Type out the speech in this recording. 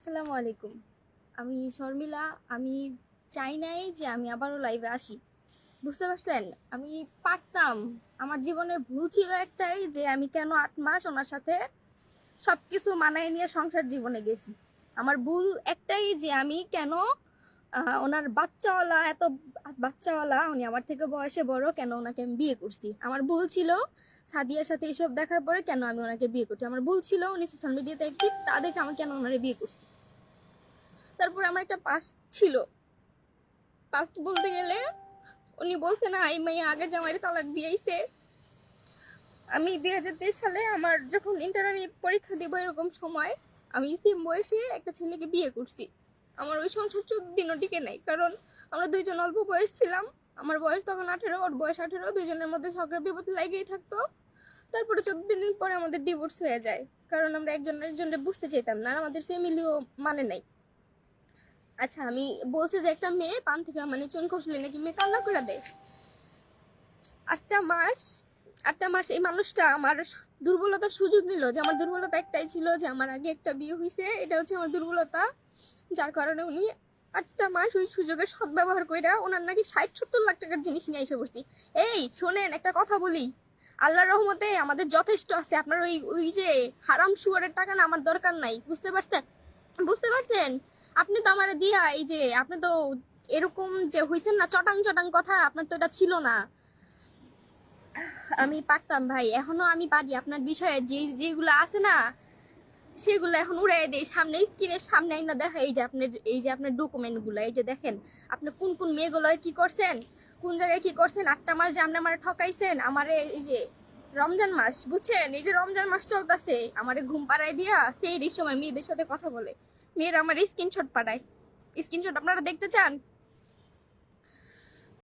আসসালামু আলাইকুম। আমি শর্মিলা, আমি চাই নাই যে আমি আবারও লাইভে আসি। বুঝতে পারছেন? আমি পারতাম। আমার জীবনে ভুল ছিল একটাই যে আমি কেন আট মাস ওনার সাথে সব কিছু মানায় নিয়ে সংসার জীবনে গেছি। আমার ভুল একটাই যে আমি কেন ওনার বাচ্চাওয়ালা, এত বাচ্চাওয়ালা, উনি আমার থেকে বয়সে বড়, কেন ওনাকে আমি বিয়ে করছি? আমার ভুল ছিল সাদিয়ার সাথে এসব দেখার পরে কেন আমি ওনাকে বিয়ে করছি? আমার ভুল ছিল উনি সোশ্যাল মিডিয়াতে অ্যাক্টিভ তা দেখে আমি কেন ওনারে বিয়ে করছি? তারপরে আমার একটা পাস্ট ছিল। পাস্ট বলতে গেলে উনি বলছে, না, এই মেয়ে আগের জামাইয়ের তালাক দিয়েছে। আমি দুই হাজার তেইশ সালে আমার যখন ইন্টার আমি পরীক্ষা দিব এরকম সময়, আমি সেম বয়সে একটা ছেলেকে বিয়ে করছি। আমার ওই সংসার চোদ্দ দিনও টিকে নাই, কারণ আমরা দুইজন অল্প বয়স ছিলাম। আমার বয়স তখন আঠেরো, ওর বয়স আঠেরো, দুইজনের মধ্যে ঝগড়া বিপদ লাগেই থাকতো। তারপরে চোদ্দ দিনের পরে আমাদের ডিভোর্স হয়ে যায়, কারণ আমরা একজন একজনের বুঝতে চাইতাম না, আর আমাদের ফ্যামিলিও মানে নাই। আচ্ছা আমি বলছি যে একটা মেয়ে পান থেকে মানে চুন খসলে নাকি মেয়ে কান্না করে দেয়? আটটা মাস আটটা মাস এই মানুষটা আমার দুর্বলতার সুযোগ নিল যে আমার দুর্বলতা একটাই ছিল যে আমার আগে একটা বিয়ে হয়েছে এটা হচ্ছে আমার দুর্বলতা, যার কারণে উনি আটটা মাস ওই সুযোগের সদ্ব্যবহার কইরা ওনার নাকি ষাট, সত্তর লাখ টাকার জিনিস নিয়ে এসে বসছি এই, শোনেন একটা কথা বলি, আল্লাহর রহমতে আমাদের যথেষ্ট আছে, আপনার ওই ওই যে হারাম শুয়ারের টাকা না আমার দরকার নাই, বুঝতে পারছেন? বুঝতে পারছেন? আপনি তো আমার দিয়া এই যে, আপনি তো এরকম যে হইছেন না, চটাং চটাং কথা, আপনার তো এটা ছিল না। আমি পারতাম ভাই, এখনও আমি পারি। আপনার বিষয়ে যে, যেগুলো আছে না, সেগুলো এখন উড়াই দেই। সামনে স্ক্রিনের সামনে না দেখা, এই যে আপনার, এই যে আপনার ডকুমেন্টগুলো এই যে দেখেন, আপনি কোন কোন মেয়েগুলো কি করছেন, কোন জায়গায় কি করছেন, আটটা মাস যে আপনি আমার ঠকাইছেন, আমারে এই যে রমজান মাস, বুঝছেন? এই যে রমজান মাস চলতেছে, আমারে ঘুম পাড়ায় দিয়া, সেই সময় মেয়েদের সাথে কথা বলে। মেয়েরা আমার স্ক্রিনশট পাঠায়। স্ক্রিনশট আপনারা দেখতে চান?